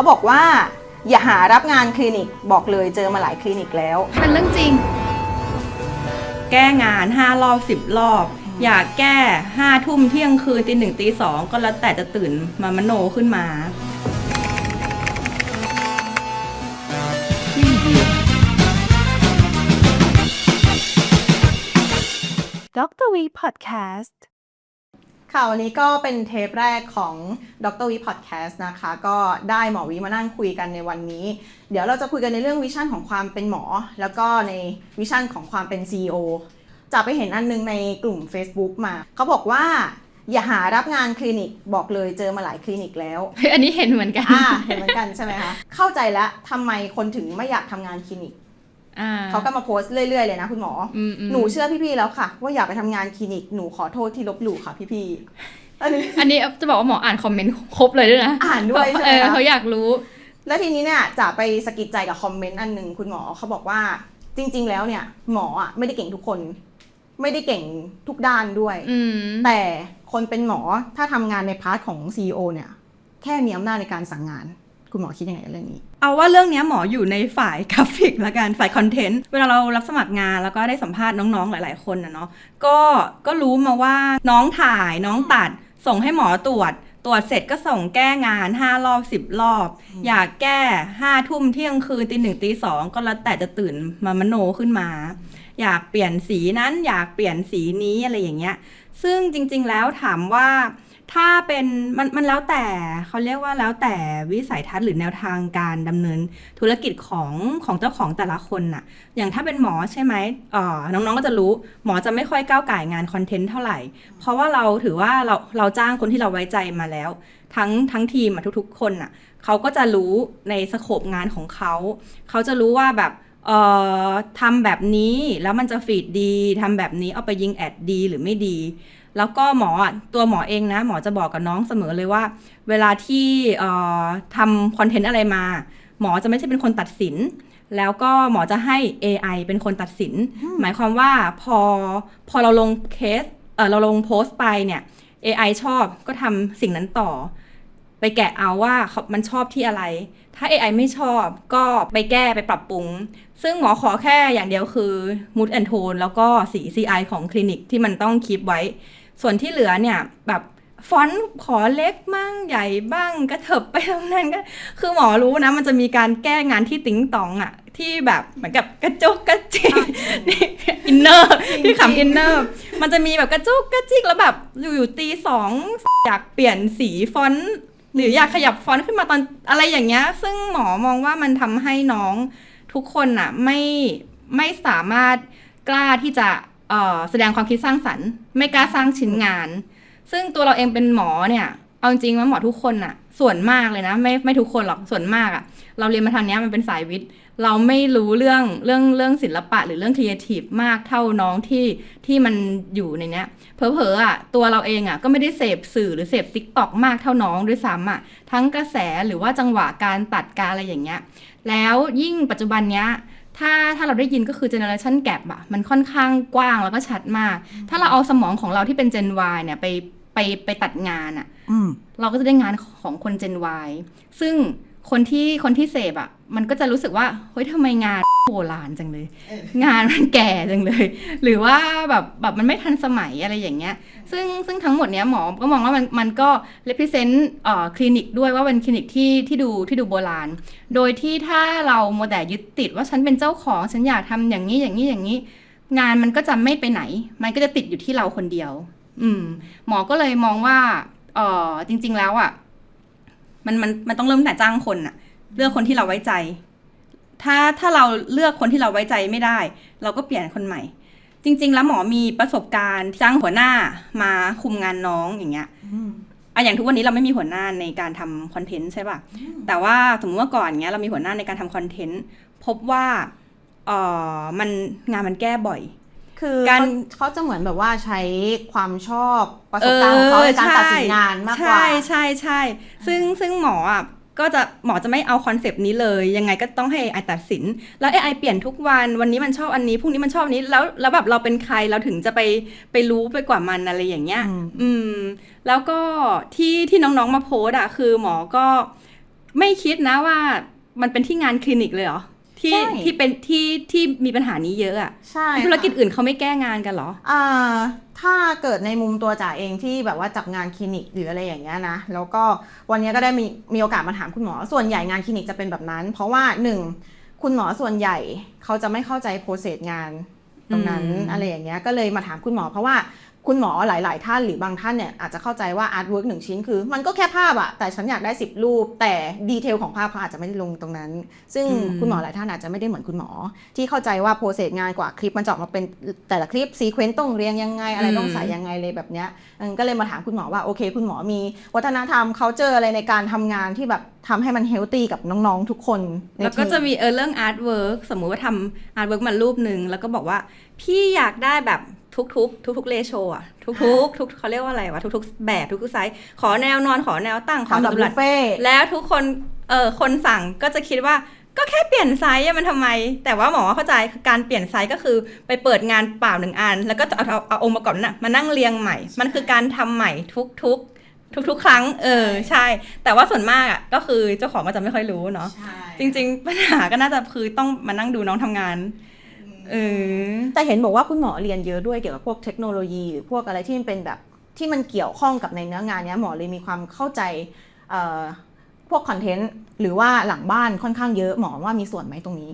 เขาบอกว่า อย่าหารับงานคลินิกบอกเลยเจอมาหลายคลินิกแล้ว เป็นเรื่องจริง แก้งานห้ารอบสิบรอบ อยากแก้ห้าทุ่มเที่ยงคืนตีหนึ่งตีสองก็แล้วแต่จะตื่นมามโนขึ้นมา Dr. V Podcast ค่ะวันนี้ก็เป็นเทปแรกของดรวิพอดแคสต์นะคะ ก็ได้หมอวิมานั่งคุยกันในวันนี้ เดี๋ยวเราจะคุยกันในเรื่องวิชั่นของความเป็นหมอ แล้วก็ในวิชั่นของความเป็น CEO จะไปเห็นอันนึงในกลุ่ม Facebook มา เขาบอกว่าอย่าหารับงานคลินิกบอกเลยเจอมาหลายคลินิกแล้วเฮ้ยอันนี้เห็นเหมือนกันอ่าเห็นเหมือนกันใช่ไหมคะ เข้าใจแล้วทำไมคนถึงไม่อยากทำงานคลินิกอ่า เขาก็มาโพสต์เรื่อยๆเลยนะคุณหมออมอืมหนูเชื่อพี่ๆแล้วค่ะ ว่าอยากไปทำงานคลินิกหนูขอโทษที่ลบหลู่ค่ะพี่ๆอันนี้อันนี้จะบอกว่าหมออ่านคอมเมนต์ครบเลยด้วยนะอ่านด้วยใช่ไหมเออคะเขาอยากรู้ แล้วทีนี้เนี่ยจะไปสะกิดใจกับคอมเมนต์อันหนึ่งคุณหมอเขาบอกว่าจริง ๆ แล้วเนี่ย หมออะไม่ได้เก่งทุกคน ไม่ได้เก่งทุกด้านด้วยอืมแต่คนเป็นหมอถ้าทำงานในพาร์ทของ CEO เนี่ย แค่มีอำนาจในการสั่งงาน คุณหมอคิดยังไงกับเรื่องนี้ เอาว่าเรื่องเนี้ยหมออยู่ในฝ่ายกราฟิกละกันฝ่ายคอนเทนต์ เวลาเรารับสมัครงานแล้วก็ได้สัมภาษณ์น้องๆหลาย ๆ คนนะเนาะก็ก็รู้มาว่าน้องถ่ายน้องตัด ส่งให้หมอตรวจตรวจเสร็จก็ส่งแก้งาน 5 รอบ 10 รอบ อยากแก้ 5 ทุ่มเที่ยงคืนตีหนึ่งตีสองก็แล้วแต่จะตื่นมามโนขึ้นมา อยากเปลี่ยนสีนั้นอยากเปลี่ยนสีนี้อะไรอย่างเงี้ย ซึ่งจริง ๆ แล้วถามว่า ถ้าเป็นมันมันแล้วแต่เขาเรียกว่าแล้วแต่วิสัยทัศน์หรือแนวทางการดำเนินธุรกิจของของเจ้าของแต่ละคนน่ะ อย่างถ้าเป็นหมอใช่ไหมเอ่อน้องๆก็จะรู้หมอจะไม่ค่อยก้าวไก่งานคอนเทนต์เท่าไหร่ เพราะว่าเราถือว่าเราเราจ้างคนที่เราไว้ใจมาแล้ว ทั้งทั้งทีมทุกๆ คนน่ะเขาก็จะรู้ในสโคปงานของเขา เขาจะรู้ว่าแบบเอ่อทำแบบนี้แล้วมันจะฟีดดีทำแบบนี้เอาไปยิงแอดดีหรือไม่ดี แล้วก็หมออะตัวหมอเองนะ หมอจะบอกกับน้องเสมอเลยว่า เวลาที่เอ่อทำคอนเทนต์อะไรมา หมอจะไม่ใช่เป็นคนตัดสิน แล้วก็หมอจะให้ AI เป็นคนตัดสิน หมายความว่าพอพอเราลงเคสเออเราลงโพสต์ไปเนี่ย AI ชอบก็ทำสิ่งนั้นต่อ ไปแกะเอาว่าเขามันชอบที่อะไร ถ้า AI ไม่ชอบก็ไปแก้ไปปรับปรุง ซึ่งหมอขอแค่อย่างเดียวคือ mood and tone แล้วก็สี CI ของคลินิกที่มันต้องคีปไว้ ส่วนที่เหลือเนี่ยแบบฟอนต์ขอเล็กมั่งใหญ่บ้างกระเถิบไปตรงนั้นก็คือหมอรู้นะ มันจะมีการแก้งานที่ติ๊งตองอะที่แบบเหมือนกับกระจกกระจิกนี่อินเนอร์ที่ขำอินเนอร์มันจะมีแบบกระจุกกระจิกแล้วแบบอยู่ๆตีสองอยากเปลี่ยนสีฟอนต์หรืออยากขยับฟอนต์ขึ้นมาตอนอะไรอย่างเงี้ย ซึ่งหมอมองว่ามันทำให้น้องทุกคนอะไม่ไม่สามารถกล้าที่จะเอ่อ แสดงความคิดสร้างสรรค์ ไม่กล้าสร้างชิ้นงาน ซึ่งตัวเราเองเป็นหมอเนี่ย เอาจริงว่าหมอทุกคนอะส่วนมากเลยนะ ไม่ไม่ทุกคนหรอกส่วนมากอะเราเรียนมาทางเนี้ยมันเป็นสายวิทย์ เราไม่รู้เรื่องเรื่องเรื่องศิลปะหรือเรื่องครีเอทีฟมากเท่าน้องที่ที่มันอยู่ในเนี้ยเผลอๆอะตัวเราเองอะก็ไม่ได้เสพสื่อหรือเสพซิกตอกมากเท่าน้องด้วยซ้ำอะทั้งกระแสหรือว่าจังหวะการตัดการอะไรอย่างเงี้ยแล้วยิ่งปัจจุบันเนี้ย ถ้าถ้าเราได้ยินก็คือ generation gap อะมันค่อนข้างกว้างแล้วก็ชัดมาก ถ้าเราเอาสมองของเราที่เป็น Gen Y เนี่ยไปไปไปตัดงานอะอืมเราก็จะได้งานของคน Gen Y ซึ่ง คนที่คนที่เสพอะมันก็จะรู้สึกว่าเฮ้ยทำไมงานโบราณจังเลย งานมันแก่จังเลย หรือว่าแบบแบบมันไม่ทันสมัยอะไรอย่างเงี้ย ซึ่งซึ่งทั้งหมดเนี้ยหมอก็มองว่ามันมันก็ represent เอ่อคลินิกด้วยว่าเป็นคลินิกที่ที่ดูที่ดูโบราณ โดยที่ถ้าเราโมแต่ยึดติดว่าฉันเป็นเจ้าของฉันอยากทำอย่างนี้อย่างนี้อย่างนี้ งานมันก็จะไม่ไปไหน มันก็จะติดอยู่ที่เราคนเดียว อืม หมอก็เลยมองว่าเออจริง ๆ แล้วอะ่ะ มันมันมันต้องเริ่มแต่จ้างคนอะเลือกคนที่เราไว้ใจ ถ้าถ้าเราเลือกคนที่เราไว้ใจไม่ได้ เราก็เปลี่ยนคนใหม่ จริง ๆ แล้วหมอมีประสบการณ์จ้างหัวหน้ามาคุมงานน้องอย่างเงี้ยอะอย่างทุกวันนี้เราไม่มีหัวหน้าในการทำคอนเทนต์ใช่ป่ะ แต่ว่าสมมติว่าก่อนเงี้ยเรามีหัวหน้าในการทำคอนเทนต์พบว่าเออมันงานมันแก้บ่อย คือการเขาเขาจะเหมือนแบบว่าใช้ความชอบประสบการณ์ของเขาในการตัดสินงานมากกว่า ใช่ใช่ใช่ซึ่งซึ่งหมออะก็จะหมอจะไม่เอาคอนเซปต์นี้เลย ยังไงก็ต้องให้ AI ตัดสิน แล้ว AI เปลี่ยนทุกวันวันนี้มันชอบอันนี้พรุ่งนี้มันชอบอันนี้แล้วแล้วแบบเราเป็นใครเราถึงจะไปไปรู้ไปกว่ามันอะไรอย่างเงี้ยอืมอืมแล้วก็ที่ที่น้องๆมาโพสต์อะคือหมอก็ไม่คิดนะว่ามันเป็นที่งานคลินิกเลยเหรอ ที่ใช่ที่เป็นที่ที่มีปัญหานี้เยอะอะใช่ธุรกิจค่ะอื่นเขาไม่แก้งานกันเหรออ่าถ้าเกิดในมุมตัวจ๋าเองที่แบบว่าจับงานคลินิกหรืออะไรอย่างเงี้ยนะแล้วก็วันนี้ก็ได้มีมีโอกาสมาถามคุณหมอ ส่วนใหญ่งานคลินิกจะเป็นแบบนั้น เพราะว่าหนึ่งคุณหมอส่วนใหญ่เขาจะไม่เข้าใจโปรเซสงานตรงนั้นอืมอะไรอย่างเงี้ยก็เลยมาถามคุณหมอเพราะว่า คุณหมอหลาย ๆ ท่านหรือบางท่านเนี่ยอาจจะเข้าใจว่าอาร์ตเวิร์กหนึ่งชิ้นคือ มันก็แค่ภาพอะแต่ฉันอยากได้ 10 รูป แต่ดีเทลของภาพเขาอาจจะไม่ได้ลงตรงนั้น ซึ่งคุณหมอหลายท่านอาจจะไม่ได้เหมือนคุณหมอ ที่เข้าใจว่าโปรเซสงานกว่าคลิปมันจะออกมาเป็นแต่ละคลิปซีเควนต์ต้องเรียงยังไง อะไรต้องใส่ยังไงเลยแบบเนี้ยก็เลยมาถามคุณหมอว่าโอเค คุณหมอมี วัฒนธรรม c u เจออะไรในการทำงานที่แบบทำให้มันเฮลตี้กับน้องๆทุกคนแล้วก็จะมีเออเรื่องอาร์ตเวิร์กสมมุติว่าทำอาร์ตเวิร์กมารูปหนึ่งแล้วก็บอกว่าพี่อยากได้แบบ ทุกๆ ทุกๆเลโชอะทุกๆทุกเขาเรียกว่าอะไรวะทุกๆ แบบทุกๆไซส์ขอแนวนอนขอแนวตั้งขอทำแบบสำบุหรับฟเฟ่ต์แล้วทุกคนเออคนสั่งก็จะคิดว่าก็แค่เปลี่ยนไซส์อะมันทำไม แต่ว่าหมอเข้าใจการเปลี่ยนไซส์ก็คือไปเปิดงานเปล่าหนึ่งอัน แล้วก็เอาเอาเอาองค์ประกอบนั้นนะมานั่งเรียงใหม่ มันคือการทำใหม่ทุกๆทุกๆ ครั้ง เออ ใช่ แต่ว่าส่วนมากอะ ก็คือเจ้าของก็จะไม่ค่อยรู้เนาะใช่จริง ๆ ปัญหาก็น่าจะคือต้องมานั่งดูน้องทำงาน เออแต่เห็นบอกว่าคุณหมอเรียนเยอะด้วยเกี่ยวกับพวกเทคโนโลยีหรือพวกอะไรที่มันเป็นแบบที่มันเกี่ยวข้องกับในเนื้องานเนี้ยหมอเลยมีความเข้าใจเอ่อพวกคอนเทนต์หรือว่าหลังบ้านค่อนข้างเยอะหมอว่ามีส่วนไหมตรงนี้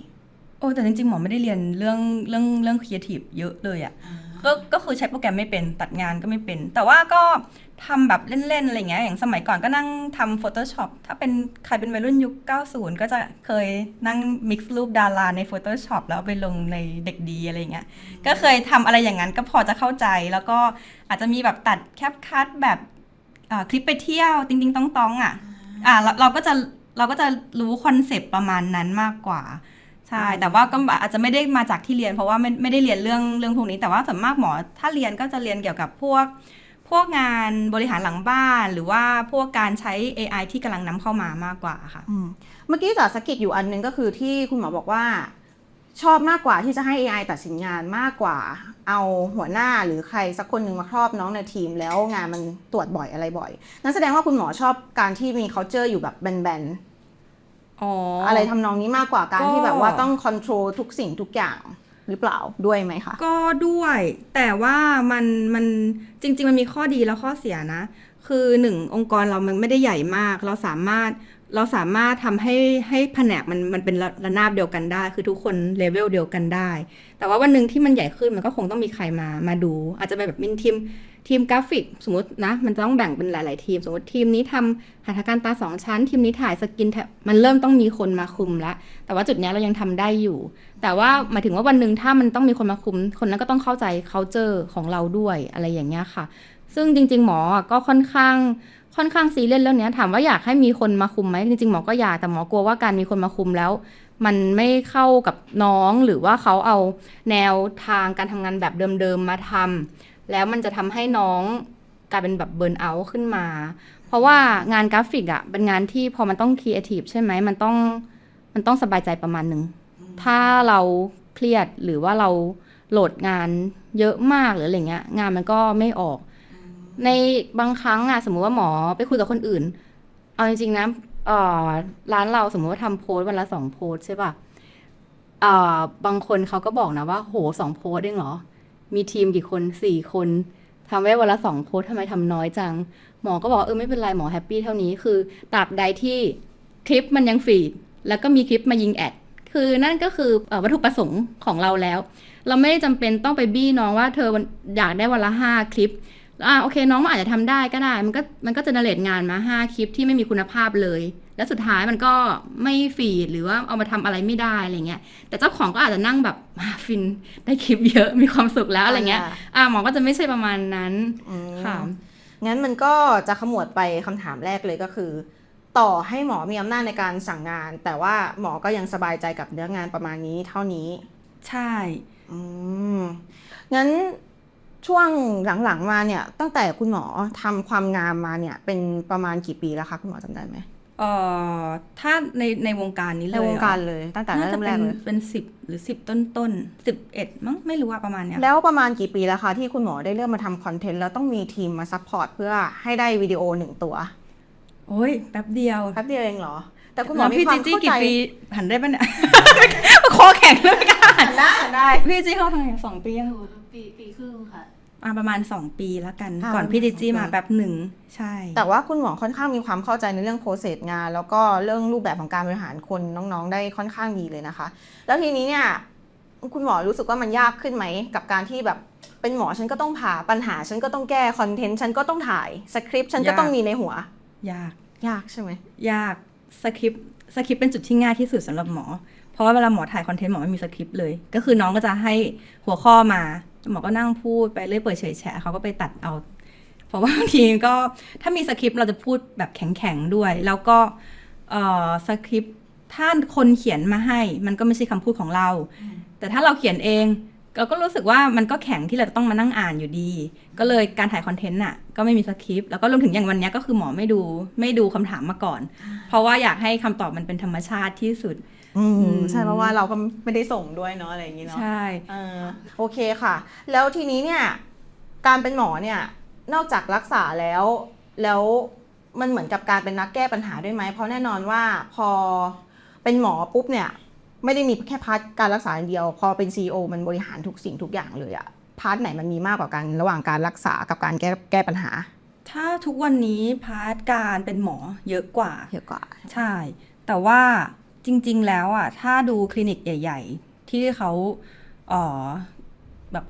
โอ้แต่จริงๆหมอไม่ได้เรียนเรื่องเรื่องเรื่องครีเอทีฟเยอะเลยอะ่ะ ก็ก็คือใช้โปรแกรมไม่เป็นตัดงานก็ไม่เป็น แต่ว่าก็ทำแบบเล่นๆอะไรเงี้ยอย่างสมัยก่อนก็นั่งทำ Photoshop ถ้าเป็นใครเป็นวัยรุ่นยุค 90 ก็จะเคยนั่ง mix รูปดาราใน Photoshop แล้วไปลงในเด็กดีอะไรเงี้ยก็เคยทำอะไรอย่างนั้นก็พอจะเข้าใจ แล้วก็อาจจะมีแบบตัดแคปคัดแบบอ่าคลิปไปเที่ยวติงติงต้องต้องๆอะอ่าเราเราก็จะเราก็จะรู้คอนเซปต์ประมาณนั้นมากกว่า ใช่ แต่ว่าก็อาจจะไม่ได้มาจากที่เรียน เพราะว่าไม่ไม่ได้เรียนเรื่องเรื่องพวกนี้แต่ว่าส่วนมากหมอถ้าเรียนก็จะเรียนเกี่ยวกับพวก พวกงานบริหารหลังบ้าน หรือว่าพวกการใช้ AI ที่กำลังนำเข้ามามากกว่าค่ะ อืมเมื่อกี้จ๋าสะกิดอยู่อันนึงก็คือที่คุณหมอบอกว่า ชอบมากกว่าที่จะให้ AI ตัดสินงานมากกว่า เอาหัวหน้าหรือใครสักคนหนึ่งมาครอบน้องในทีม แล้วงานมันตรวจบ่อยอะไรบ่อยนั่นแสดงว่าคุณหมอชอบการที่มี culture อยู่แบบแบนอ๋อๆ ออะไรทำนองนี้มากกว่าการก็ที่แบบว่าต้อง control ทุกสิ่งทุกอย่างหรือเปล่าด้วยไหมคะ ก็ด้วย แต่ว่ามันมันจริง ๆ มันมีข้อดีแล้วข้อเสียนะ คือหนึ่งองค์กรเรามันไม่ได้ใหญ่มาก เราสามารถเราสามารถทำให้ให้แผนกมันมันเป็นระระนาบเดียวกันได้ คือทุกคนเลเวลเดียวกันได้ แต่ว่าวันหนึ่งที่มันใหญ่ขึ้นมันก็คงต้องมีใครมามาดู อาจจะเป็นแบบมีทีม ทีมกราฟิกสมมตินะ มันจะต้องแบ่งเป็นหลาย ๆ ทีม สมมติทีมนี้ทำหัตถการตาสองชั้น ทีมนี้ถ่ายสกินแทมันเริ่มต้องมีคนมาคุมแล้วแต่ว่าจุดนี้เรายังทำได้อยู่ แต่ว่าหมายถึงว่าวันหนึ่งถ้ามันต้องมีคนมาคุม คนนั้นก็ต้องเข้าใจ culture ของเราด้วยอะไรอย่างเงี้ยค่ะ ซึ่งจริง ๆ หมอก็ค่อนข้างค่อนข้างซีเรียสเรื่องนี้ถามว่าอยากให้มีคนมาคุมไหมจริง ๆ หมอก็อยากแต่หมอกลัวว่าการมีคนมาคุมแล้ว มันไม่เข้ากับน้องหรือว่าเขาเอาแนวทางการทำงานแบบเดิม ๆ มาทำ แล้วมันจะทำให้น้องกลายเป็นแบบเบิร์นเอาท์ขึ้นมา เพราะว่างานกราฟิกอะเป็นงานที่พอมันต้องครีเอทีฟใช่ไหมมันต้องมันต้องสบายใจประมาณหนึ่งถ้าเราเครียดหรือว่าเราโหลดงานเยอะมากหรืออะไรเงี้ย งานมันก็ไม่ออก ในบางครั้งอะสมมุติว่าหมอไปคุยกับคนอื่น เอาจริงๆนะเอ่อร้านเราสมมติว่าทำโพสต์วันละสองโพสต์ใช่ป่ะเอ่อบางคนเขาก็บอกนะว่า โหสองโพสต์เองเหรอ มีทีมกี่คนสี่คนทำไว้วันละสองโพสทำไมทำน้อยจัง หมอก็บอกเออไม่เป็นไรหมอแฮปปี้เท่านี้คือตราบใดที่คลิปมันยังฟีด แล้วก็มีคลิปมายิงแอด คือนั่นก็คือวัตถุประสงค์ของเราแล้ว เราไม่ได้จำเป็นต้องไปบี้น้องว่าเธออยากได้วันละห้าคลิปอ่าโอเคน้องมันอาจจะทำได้ก็ได้ มันก็มันก็จะเนเรตงานมาห้าคลิปที่ไม่มีคุณภาพเลย แล้วสุดท้ายมันก็ไม่ฟีดหรือว่าเอามาทำอะไรไม่ได้อะไรเงี้ย แต่เจ้าของก็อาจจะนั่งแบบอ่าฟินได้คลิปเยอะมีความสุขแล้วอะไรเงี้ย อ่าหมอก็จะไม่ใช่ประมาณนั้นอืมค่ะงั้นมันก็จะขมวดไปคำถามแรกเลยก็คือ ต่อให้หมอมีอำนาจในการสั่งงาน แต่ว่าหมอก็ยังสบายใจกับเนื้องานประมาณนี้เท่านี้ ใช่อืมงั้นช่วงหลังๆมาเนี่ยตั้งแต่คุณหมอทำความงามมาเนี่ยเป็นประมาณกี่ปีแล้วคะคุณหมอจำได้ไหม เอ่อถ้าในในวงการนี้เลยในวงเหอการเลยตั้งแต่น่าเริ่จะมแรเป็กนเลยเป็นสิบหรือสิบต้นต้นสิบเอ็ดมั้งไม่รู้ว่าประมาณเนี้ย แล้วประมาณกี่ปีแล้วคะที่คุณหมอได้เริ่มมาทำคอนเทนต์แล้วต้องมีทีมมาซัพพอร์ตเพื่อให้ได้วิดีโอหนึ่งตัวโอ้ยแป๊บเดียวแป๊บเดียวเองเหรอ แต่คุณหมอแล้วมีพี่ควาจีมจี้เข้ากี่ใจปีหันได้ปะเนี่ย คอแข็งเลยไม่กล้าหันได้ได้ พี่จีเข้าทำไงสองปียัง อยู่ปีปีครึ่งค่ะอะ ประมาณ 2 ปีแล้วกันอ่าก่อนพี่จีจี้สองปีมาแป๊บหนึ่งใช่ แต่ว่าคุณหมอค่อนข้างมีความเข้าใจในเรื่องโปรเซสงาน แล้วก็เรื่องรูปแบบของการบริหารคนน้องๆ ได้ค่อนข้างดีเลยนะคะ แล้วทีนี้เนี่ยคุณหมอรู้สึกว่ามันยากขึ้นไหม กับการที่แบบเป็นหมอฉันก็ต้องผ่าปัญหาฉันก็ต้องแก้คอนเทนต์ฉันก็ต้องถ่ายสคริปต์ฉันก็ต้องมีในหัว ยากยากใช่ไหมยากสคริปต์สคริปต์เป็นจุดที่ง่ายที่สุดสำหรับหมอ เพราะว่าเวลาหมอถ่ายคอนเทนต์หมอไม่มีสคริปต์เลย ก็คือน้องก็จะให้หัวข้อมา หมอก็นั่งพูดไปเรื่อยเปื่อยเฉยแฉะเขาก็ไปตัดเอา เพราะว่าบางทีก็ถ้ามีสคริปต์เราจะพูดแบบแข็งๆด้วย แล้วก็สคริปต์ถ้าคนเขียนมาให้ มันก็ไม่ใช่คำพูดของเรา แต่ถ้าเราเขียนเองเราก็รู้สึกว่ามันก็แข็งที่เราจะต้องมานั่งอ่านอยู่ดี ก็เลยการถ่ายคอนเทนต์น่ะก็ไม่มีสคริปต์แล้วก็รวมถึงอย่างวันนี้ก็คือหมอไม่ดูไม่ดูคำถามมาก่อน เพราะว่าอยากให้คำตอบมันเป็นธรรมชาติที่สุด ใช่เพราะว่าเราก็ไม่ได้ส่งด้วยเนาะอะไรอย่างนี้เนาะใช่เออโอเคค่ะ แล้วทีนี้เนี่ยการเป็นหมอเนี่ยนอกจากรักษาแล้วแล้วมันเหมือนกับการเป็นนักแก้ปัญหาด้วยไหมเพราะแน่นอนว่าพอเป็นหมอปุ๊บเนี่ยไม่ได้มีแค่พาร์ทการรักษาอย่างเดียว พอเป็น CEO มันบริหารทุกสิ่งทุกอย่างเลยอะพาร์ทไหนมันมีมากกว่ากันระหว่างการรักษากับการแก้แก้ปัญหา ถ้าทุกวันนี้พาร์ทการเป็นหมอเยอะกว่าเยอะกว่า ใช่ แต่ว่า จริง ๆ แล้วอะถ้าดูคลินิกใหญ่ ๆ ที่เขาเอ่อแบบ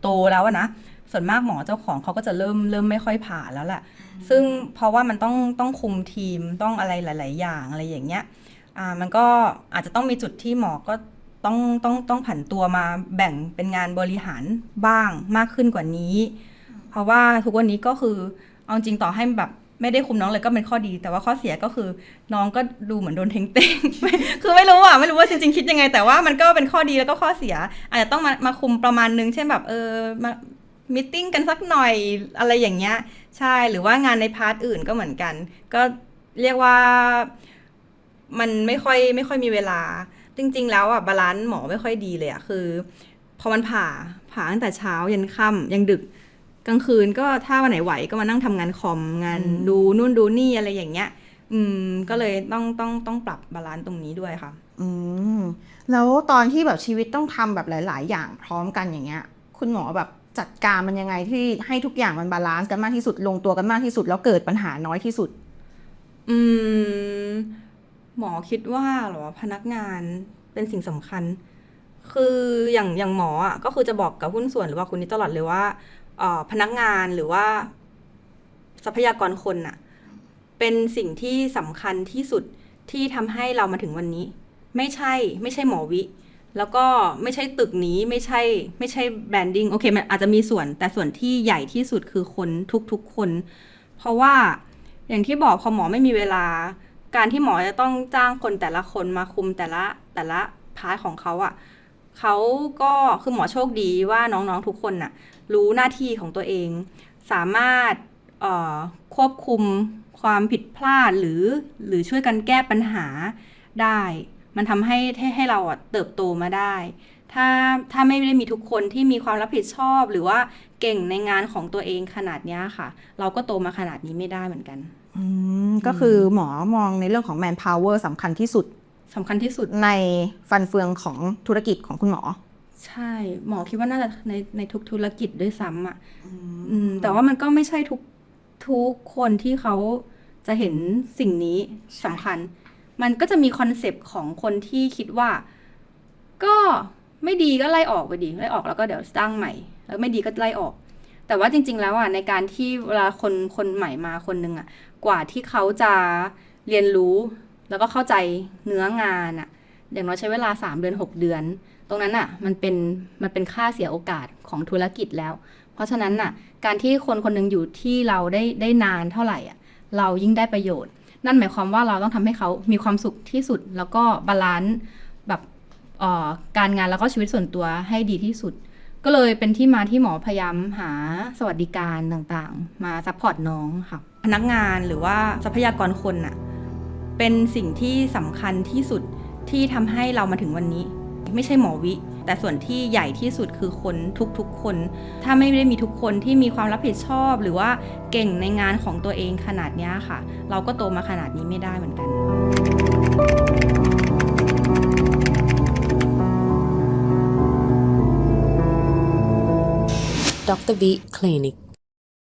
โตแล้วอะนะส่วนมากหมอเจ้าของเขาก็จะเริ่มเริ่มไม่ค่อยผ่าแล้วแหละซึ่งเพราะว่ามันต้องต้องคุมทีมต้องอะไรหลาย ๆ อย่างอะไรอย่างเงี้ยอ่ามันก็อาจจะต้องมีจุดที่หมอก็ต้องต้องต้องผันตัวมาแบ่งเป็นงานบริหารบ้างมากขึ้นกว่านี้ เพราะว่าทุกวันนี้ก็คือเอาจริงต่อให้แบบ ไม่ได้คุมน้องเลยก็เป็นข้อดี แต่ว่าข้อเสียก็คือน้องก็ดูเหมือนโดนเทงเต้งคือไม่รู้อะไม่รู้ว่าจริงๆคิดยังไง แต่ว่ามันก็เป็นข้อดีแล้วก็ข้อเสีย อาจจะต้องมามาคุมประมาณนึงเช่นแบบเออมามิ팅กันสักหน่อยอะไรอย่างเงี้ยใช่หรือว่างานในพาร์ทอื่นก็เหมือนกัน ก็เรียกว่ามันไม่ค่อยไม่ค่อยมีเวลา จริง ๆ แล้วอะบาลานซ์หมอไม่ค่อยดีเลยอะคือพอมันผ่าผ่าตั้งแต่เช้ายันค่ำยังดึก กลางคืนก็ถ้าวันไหนไหวก็มานั่งทำงานคอมงานอืมดูนู่นดูนี่อะไรอย่างเงี้ย อืมก็เลยต้องต้องต้องปรับบาลานซ์ตรงนี้ด้วยค่ะ อืมแล้วตอนที่แบบชีวิตต้องทำแบบหลาย ๆ อย่างพร้อมกันอย่างเงี้ย คุณหมอแบบจัดการมันยังไงที่ให้ทุกอย่างมันบาลานซ์กันมากที่สุดลงตัวกันมากที่สุด แล้วเกิดปัญหาน้อยที่สุด อืม หมอคิดว่าเหรอพนักงานเป็นสิ่งสำคัญ คืออย่างอย่างหมออะก็คือจะบอกกับหุ้นส่วนหรือว่าคุณนี่ตลอดเลยว่าเอ่อ พนักงานหรือว่า ทรัพยากรคนน่ะ เป็นสิ่งที่สำคัญที่สุดที่ทำให้เรามาถึงวันนี้ ไม่ใช่ ไม่ใช่หมอวิ แล้วก็ไม่ใช่ตึกนี้ไม่ใช่ ไม่ใช่แบรนดิ้งโอเค มันอาจจะมีส่วน แต่ส่วนที่ใหญ่ที่สุดคือคนทุกๆคน เพราะว่าอย่างที่บอกพอหมอไม่มีเวลา การที่หมอจะต้องจ้างคนแต่ละคนมาคุมแต่ละแต่ละพาร์ทของเขาอะ่ะ เขาก็คือหมอโชคดีว่าน้องๆทุกคนน่ะรู้หน้าที่ของตัวเอง สามารถควบคุมความผิดพลาดหรือหรือช่วยกันแก้ปัญหาได้ มันทำให้ให้เราเติบโตมาได้ ถ้าถ้าไม่ได้มีทุกคนที่มีความรับผิดชอบหรือว่าเก่งในงานของตัวเองขนาดนี้ค่ะ เราก็โตมาขนาดนี้ไม่ได้เหมือนกันก็คือหมอมองในเรื่องของ manpower สำคัญที่สุด สำคัญที่สุดในฟันเฟืองของธุรกิจของคุณหมอ ใช่ หมอคิดว่าน่าจะในในทุกธุรกิจด้วยซ้ำอะอืมแต่ว่ามันก็ไม่ใช่ทุกทุกคนที่เขาจะเห็นสิ่งนี้สำคัญ มันก็จะมีคอนเซปต์ของคนที่คิดว่า ก็ไม่ดีก็ไล่ออกไปดีไล่ออกแล้วก็เดี๋ยวตั้งใหม่ แล้วไม่ดีก็ไล่ออก แต่ว่าจริง ๆ แล้วอะในการที่เวลาคนคนใหม่มาคนนึงอะ กว่าที่เขาจะเรียนรู้ แล้วก็เข้าใจเนื้องานอะอย่างน้อยใช้เวลา 3 เดือน 6 เดือน ตรงนั้นอะมันเป็นมันเป็นค่าเสียโอกาสของธุรกิจแล้ว เพราะฉะนั้นน่ะการที่คนคนหนึงอยู่ที่เราได้ได้นานเท่าไหร่อะเรายิ่งได้ประโยชน์ นั่นหมายความว่าเราต้องทำให้เขามีความสุขที่สุด แล้วก็บาลานซ์แบบเอ่อการงานแล้วก็ชีวิตส่วนตัวให้ดีที่สุด ก็เลยเป็นที่มาที่หมอพยายามหาสวัสดิการต่างๆ มาซัพพอร์ตน้องค่ะพนักงานหรือว่าทรัพยากรคนน่ะ เป็นสิ่งที่สำคัญที่สุดที่ทำให้เรามาถึงวันนี้ ไม่ใช่หมอวิ แต่ส่วนที่ใหญ่ที่สุดคือคนทุกๆคน ถ้าไม่ได้มีทุกคนที่มีความรับผิดชอบ หรือว่าเก่งในงานของตัวเองขนาดนี้ค่ะ เราก็โตมาขนาดนี้ไม่ได้เหมือนกันดรวิคลินิก